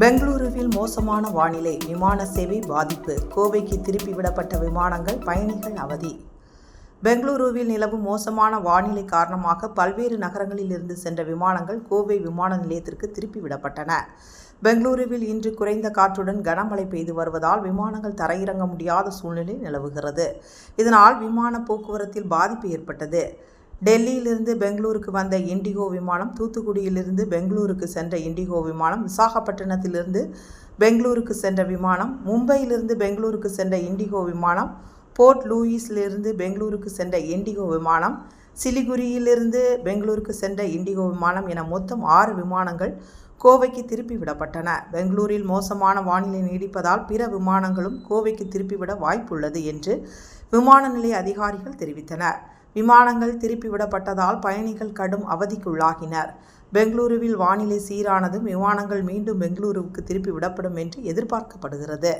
பெங்களூருவில் மோசமான வானிலை விமான சேவை பாதிப்பு கோவைக்கு திருப்பி விடப்பட்ட விமானங்கள் பயணிகள் அவதி. பெங்களூருவில் நிலவும் மோசமான வானிலை காரணமாக பல்வேறு நகரங்களில் இருந்து சென்ற விமானங்கள் கோவை விமான நிலையத்திற்கு திருப்பி விடப்பட்டன. பெங்களூருவில் இன்று குறைந்த காற்றுடன் கனமழை பெய்து வருவதால் விமானங்கள் தரையிறங்க முடியாத சூழ்நிலை நிலவுகிறது. இதனால் விமான போக்குவரத்தில் பாதிப்பு ஏற்பட்டது. டெல்லியிலிருந்து பெங்களூருக்கு வந்த இண்டிகோ விமானம் தூத்துக்குடியிலிருந்து பெங்களூருக்கு சென்ற இண்டிகோ விமானம் விசாகப்பட்டினத்திலிருந்து பெங்களூருக்கு சென்ற விமானம் மும்பையிலிருந்து பெங்களூருக்கு சென்ற இண்டிகோ விமானம் போர்ட் லூயிஸிலிருந்து பெங்களூருக்கு சென்ற இண்டிகோ விமானம் சிலிகுரியிலிருந்து பெங்களூருக்கு சென்ற இண்டிகோ விமானம் என மொத்தம் ஆறு விமானங்கள் கோவைக்கு திருப்பி விடப்பட்டன பெங்களூரில் மோசமான வானிலை நீடிப்பதால் பிற விமானங்களும் கோவைக்கு திருப்பிவிட வாய்ப்புள்ளது என்று விமான நிலைய அதிகாரிகள் தெரிவித்தனர். விமானங்கள் திருப்பி விடப்பட்டதால் பயணிகள் கடும் அவதிக்குள்ளாகினர். பெங்களூருவில் வானிலை சீரானதும் விமானங்கள் மீண்டும் பெங்களூருவுக்கு திருப்பி விடப்படும் என்று எதிர்பார்க்கப்படுகிறது.